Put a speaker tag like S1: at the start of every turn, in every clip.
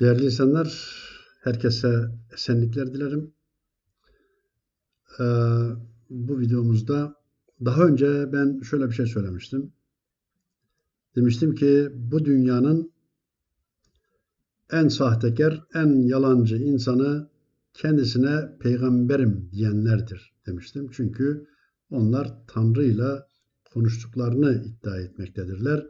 S1: Değerli insanlar, herkese esenlikler dilerim. Ee, bu videomuzda daha önce ben şöyle bir şey söylemiştim. Demiştim ki bu dünyanın en sahtekar, en yalancı insanı kendisine peygamberim diyenlerdir demiştim. Çünkü onlar Tanrı ile konuştuklarını iddia etmektedirler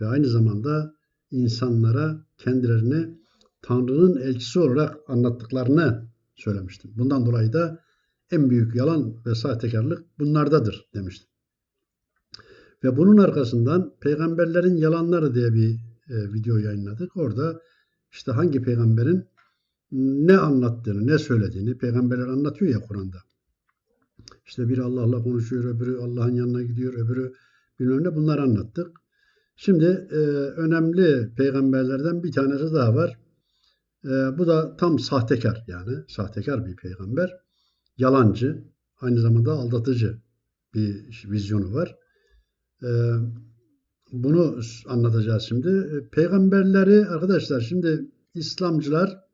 S1: ve aynı zamanda insanlara kendilerini Tanrı'nın elçisi olarak anlattıklarını söylemiştim. Bundan dolayı da en büyük yalan ve sahtekarlık bunlardadır demiştim. Ve bunun arkasından peygamberlerin yalanları diye bir e, video yayınladık. Orada işte hangi peygamberin ne anlattığını, ne söylediğini peygamberler anlatıyor ya Kur'an'da. İşte biri Allah'la konuşuyor, öbürü Allah'ın yanına gidiyor, öbürü bilmem ne bunları anlattık. Şimdi e, önemli peygamberlerden bir tanesi daha var. E, bu da tam sahtekar yani sahtekar bir peygamber. Yalancı, aynı zamanda aldatıcı bir vizyonu var. E, bunu anlatacağız şimdi. E, peygamberleri arkadaşlar şimdi İslamcılar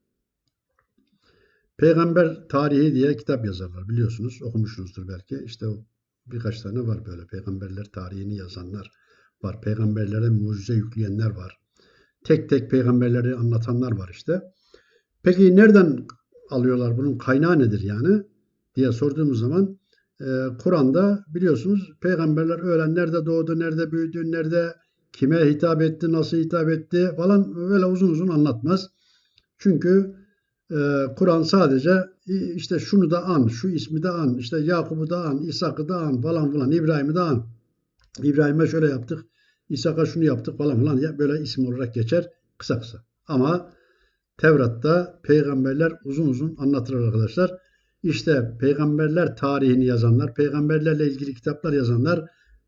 S1: Peygamber tarihi diye kitap yazarlar biliyorsunuz okumuşsunuzdur belki. İşte birkaç tane var böyle peygamberler tarihini yazanlar var. Peygamberlere mucize yükleyenler var. Tek tek peygamberleri anlatanlar var işte. Peki nereden alıyorlar bunun kaynağı nedir yani diye sorduğumuz zaman e, Kur'an'da biliyorsunuz peygamberler öğlen nerede doğdu, nerede büyüdü, nerede kime hitap etti, nasıl hitap etti falan böyle uzun uzun anlatmaz. Çünkü e, Kur'an sadece işte şunu da an, şu ismi de an, işte Yakup'u da an, İshak'ı da an falan filan, İbrahim'i de an. İbrahim'e şöyle yaptık, İshak'a şunu yaptık falan filan böyle isim olarak geçer kısa kısa. Ama Tevrat'ta peygamberler uzun uzun anlatılır arkadaşlar. İşte peygamberler tarihini yazanlar, peygamberlerle ilgili kitaplar yazanlar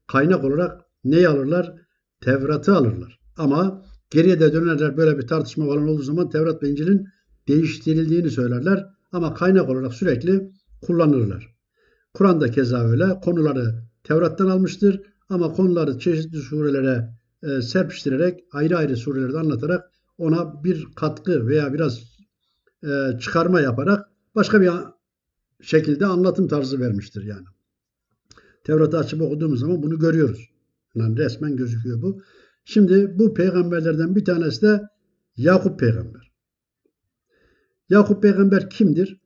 S1: kaynak olarak neyi alırlar? Tevrat'ı alırlar. Ama geriye de dönerler böyle bir tartışma falan olduğu zaman Tevrat ve İncil'in değiştirildiğini söylerler. Ama kaynak olarak sürekli kullanırlar. Kur'an'da keza öyle konuları Tevrat'tan almıştır. Ama konuları çeşitli surelere e, serpiştirerek ayrı ayrı surelerde anlatarak ona bir katkı veya biraz e, çıkarma yaparak başka bir şekilde anlatım tarzı vermiştir yani. Tevrat'ı açıp okuduğumuz zaman bunu görüyoruz. Yani resmen gözüküyor bu. Şimdi bu peygamberlerden bir tanesi de Yakup peygamber. Yakup peygamber kimdir?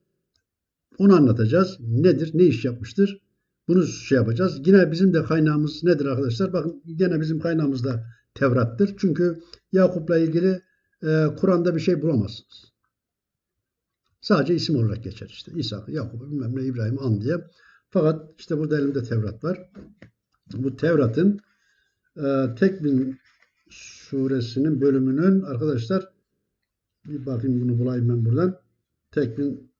S1: Onu anlatacağız. Nedir? Ne iş yapmıştır? Bunu şey yapacağız. Yine bizim de kaynağımız nedir arkadaşlar? Bakın yine bizim kaynağımız da Tevrat'tır. Çünkü Yakup'la ilgili e, Kur'an'da bir şey bulamazsınız. Sadece isim olarak geçer işte. İsa, Yakup, bilmem ne, İbrahim, An diye. Fakat işte burada elimde Tevrat var. Bu Tevrat'ın e, Tekvin suresinin bölümünün arkadaşlar bir bakayım bunu bulayım ben buradan. Tekvin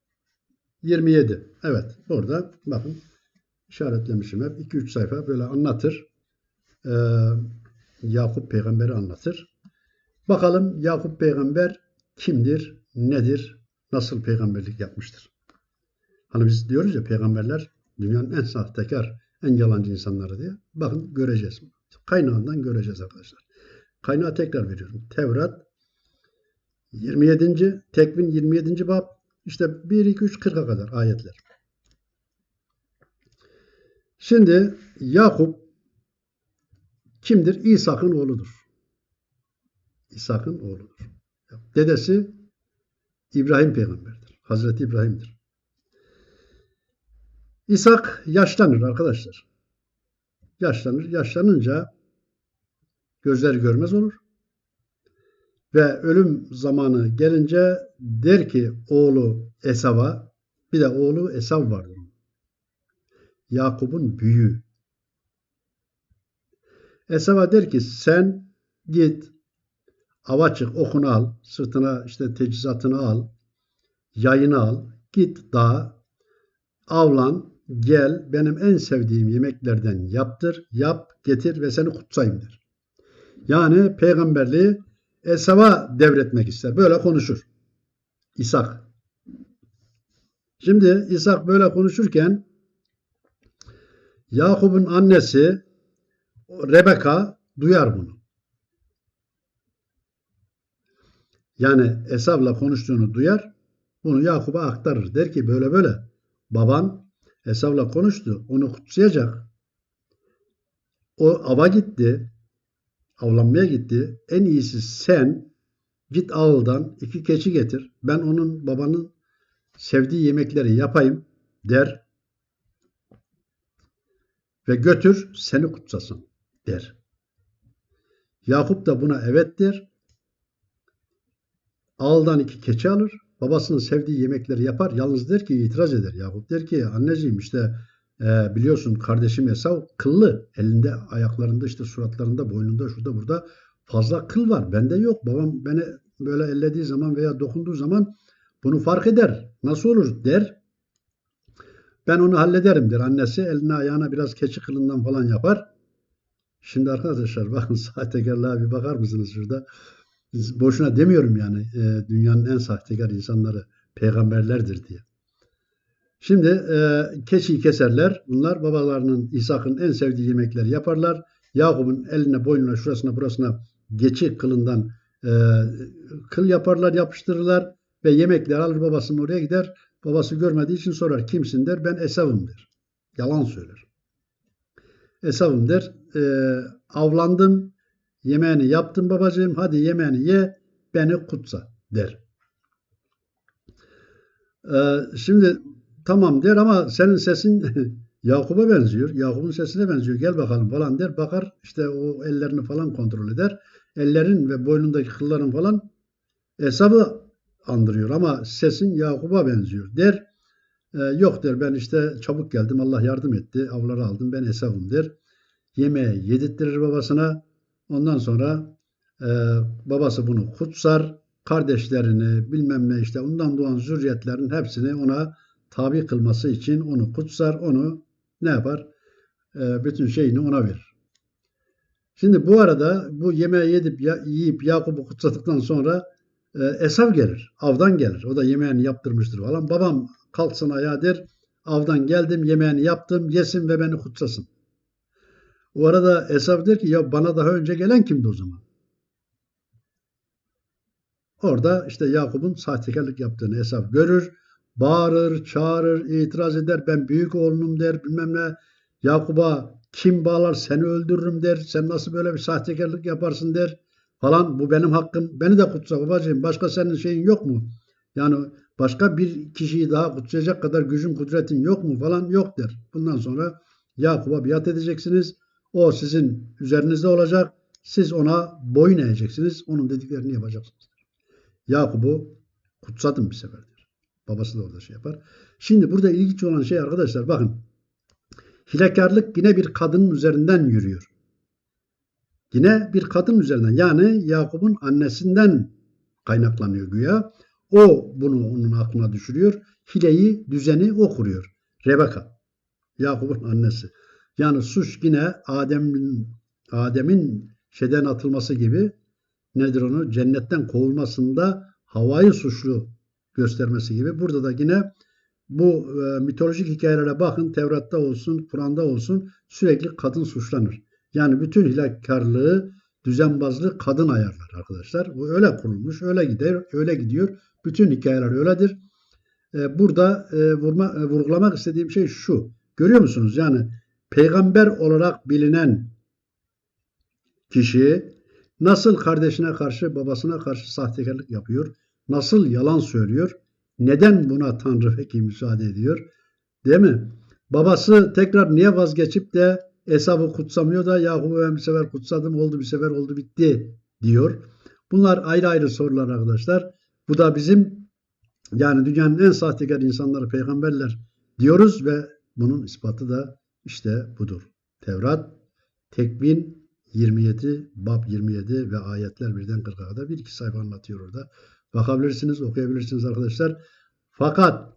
S1: 27. Evet burada bakın işaretlemişim hep. 2-3 sayfa böyle anlatır. Ee, Yakup peygamberi anlatır. Bakalım Yakup peygamber kimdir, nedir, nasıl peygamberlik yapmıştır? Hani biz diyoruz ya peygamberler dünyanın en sahtekar, en yalancı insanları diye. Bakın göreceğiz. Kaynağından göreceğiz arkadaşlar. Kaynağı tekrar veriyorum. Tevrat 27. Tekvin 27. bab işte 1, 2, 3, 40'a kadar ayetler. Şimdi Yakup kimdir? İshak'ın oğludur. İshak'ın oğludur. Dedesi İbrahim peygamberdir. Hazreti İbrahim'dir. İshak yaşlanır arkadaşlar. Yaşlanır. Yaşlanınca gözleri görmez olur. Ve ölüm zamanı gelince der ki oğlu Esav'a bir de oğlu Esav vardır. Yakup'un büyüğü. Esav'a der ki sen git ava çık okunu al sırtına işte teçhizatını al yayını al git dağa avlan gel benim en sevdiğim yemeklerden yaptır yap getir ve seni kutsayım der. Yani peygamberliği Esav'a devretmek ister. Böyle konuşur. İshak. Şimdi İshak böyle konuşurken Yakup'un annesi Rebeka duyar bunu. Yani Esav'la konuştuğunu duyar. Bunu Yakup'a aktarır. Der ki böyle böyle. Baban Esav'la konuştu. Onu kutsayacak. O ava gitti. Avlanmaya gitti. En iyisi sen git ağıldan iki keçi getir. Ben onun babanın sevdiği yemekleri yapayım der. Ve götür seni kutsasın der. Yakup da buna evet der. Ağıldan iki keçi alır. Babasının sevdiği yemekleri yapar. Yalnız der ki itiraz eder. Yakup der ki anneciğim işte e, biliyorsun kardeşim Esav kıllı. Elinde, ayaklarında, işte suratlarında, boynunda, şurada, burada fazla kıl var. Bende yok. Babam beni böyle ellediği zaman veya dokunduğu zaman bunu fark eder. Nasıl olur der. Ben onu hallederim der. Annesi eline ayağına biraz keçi kılından falan yapar. Şimdi arkadaşlar bakın sahtekarlığa bir bakar mısınız şurada? Boşuna demiyorum yani e, dünyanın en sahtekar insanları peygamberlerdir diye. Şimdi e, keçiyi keserler. Bunlar babalarının İshak'ın en sevdiği yemekleri yaparlar. Yakup'un eline, boynuna, şurasına, burasına geçi kılından e, kıl yaparlar, yapıştırırlar ve yemekler alır babasının oraya gider. Babası görmediği için sorar kimsin der. Ben Esav'ım der. Yalan söyler. Esav'ım der. E, avlandım. Yemeğini yaptım babacığım. Hadi yemeğini ye. Beni kutsa der. E, şimdi tamam der ama senin sesin Yakup'a benziyor. Yakup'un sesine benziyor. Gel bakalım falan der. Bakar işte o ellerini falan kontrol eder. Ellerin ve boynundaki kılların falan hesabı andırıyor ama sesin Yakup'a benziyor der. E, yok der ben işte çabuk geldim Allah yardım etti. Avları aldım ben hesabım der. Yemeği yedirttirir babasına. Ondan sonra e, babası bunu kutsar. Kardeşlerini bilmem ne işte ondan doğan zürriyetlerin hepsini ona tabi kılması için onu kutsar. Onu ne yapar? E, bütün şeyini ona verir. Şimdi bu arada bu yemeği yedip yiyip Yakup'u kutsadıktan sonra e, Esav gelir. Avdan gelir. O da yemeğini yaptırmıştır falan. Babam kalksın ayağa der. Avdan geldim yemeğini yaptım. Yesin ve beni kutsasın. O arada Esav der ki ya bana daha önce gelen kimdi o zaman? Orada işte Yakup'un sahtekarlık yaptığını Esav görür. Bağırır, çağırır, itiraz eder. Ben büyük oğlunum der bilmem ne. Yakup'a kim bağlar seni öldürürüm der. Sen nasıl böyle bir sahtekarlık yaparsın der falan. Bu benim hakkım. Beni de kutsa babacığım. Başka senin şeyin yok mu? Yani başka bir kişiyi daha kutsayacak kadar gücün kudretin yok mu falan yok der. Bundan sonra Yakup'a biat edeceksiniz. O sizin üzerinizde olacak. Siz ona boyun eğeceksiniz. Onun dediklerini yapacaksınız. Yakup'u kutsadım bir seferdir. Babası da orada şey yapar. Şimdi burada ilginç olan şey arkadaşlar bakın. Hilekarlık yine bir kadının üzerinden yürüyor. Yine bir kadın üzerinden yani Yakup'un annesinden kaynaklanıyor güya. O bunu onun aklına düşürüyor. Hileyi, düzeni o kuruyor. Rebeka. Yakup'un annesi. Yani suç yine Adem'in Adem'in şeyden atılması gibi nedir onu? Cennetten kovulmasında havayı suçlu göstermesi gibi. Burada da yine bu e, mitolojik hikayelere bakın. Tevrat'ta olsun, Kur'an'da olsun sürekli kadın suçlanır. Yani bütün hilekarlığı, düzenbazlığı kadın ayarlar arkadaşlar. Bu öyle kurulmuş, öyle gider, öyle gidiyor. Bütün hikayeler öyledir. E, burada e, vurma, e, vurgulamak istediğim şey şu. Görüyor musunuz? Yani peygamber olarak bilinen kişi nasıl kardeşine karşı, babasına karşı sahtekarlık yapıyor? Nasıl yalan söylüyor? Neden buna Tanrı peki müsaade ediyor? Değil mi? Babası tekrar niye vazgeçip de Esav'ı kutsamıyor da Yakup'u ben bir sefer kutsadım oldu bir sefer oldu bitti diyor. Bunlar ayrı ayrı sorular arkadaşlar. Bu da bizim yani dünyanın en sahtekar insanları peygamberler diyoruz ve bunun ispatı da işte budur. Tevrat, Tekvin 27, Bab 27 ve ayetler birden 40'a kadar bir iki sayfa anlatıyor orada. Bakabilirsiniz, okuyabilirsiniz arkadaşlar. Fakat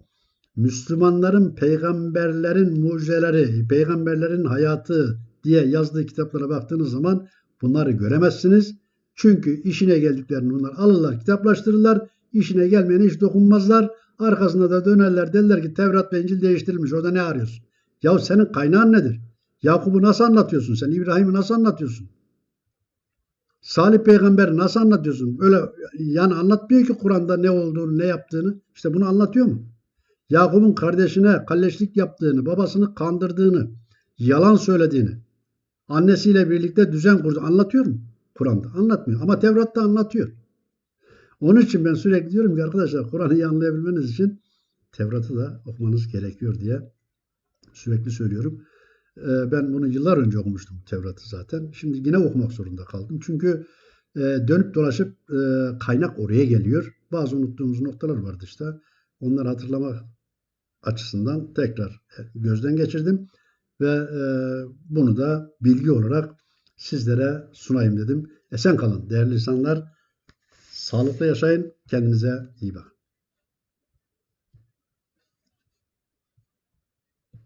S1: Müslümanların peygamberlerin mucizeleri, peygamberlerin hayatı diye yazdığı kitaplara baktığınız zaman bunları göremezsiniz. Çünkü işine geldiklerini bunlar alırlar, kitaplaştırırlar. İşine gelmeyene hiç dokunmazlar. Arkasında da dönerler derler ki Tevrat ve İncil değiştirilmiş. Orada ne arıyorsun? Ya senin kaynağın nedir? Yakup'u nasıl anlatıyorsun? Sen İbrahim'i nasıl anlatıyorsun? Salih peygamberi nasıl anlatıyorsun? Öyle yani anlatmıyor ki Kur'an'da ne olduğunu, ne yaptığını. İşte bunu anlatıyor mu? Yakup'un kardeşine kalleşlik yaptığını, babasını kandırdığını, yalan söylediğini, annesiyle birlikte düzen kurdu. Anlatıyor mu? Kur'an'da anlatmıyor. Ama Tevrat'ta anlatıyor. Onun için ben sürekli diyorum ki arkadaşlar Kur'an'ı anlayabilmeniz için Tevrat'ı da okumanız gerekiyor diye sürekli söylüyorum. Ee, Ben bunu yıllar önce okumuştum Tevrat'ı zaten. Şimdi yine okumak zorunda kaldım. Çünkü e, dönüp dolaşıp e, kaynak oraya geliyor. Bazı unuttuğumuz noktalar vardı işte. Onları hatırlamak açısından tekrar e, gözden geçirdim ve bunu da bilgi olarak sizlere sunayım dedim. Esen kalın değerli insanlar. Sağlıklı yaşayın. Kendinize iyi bakın.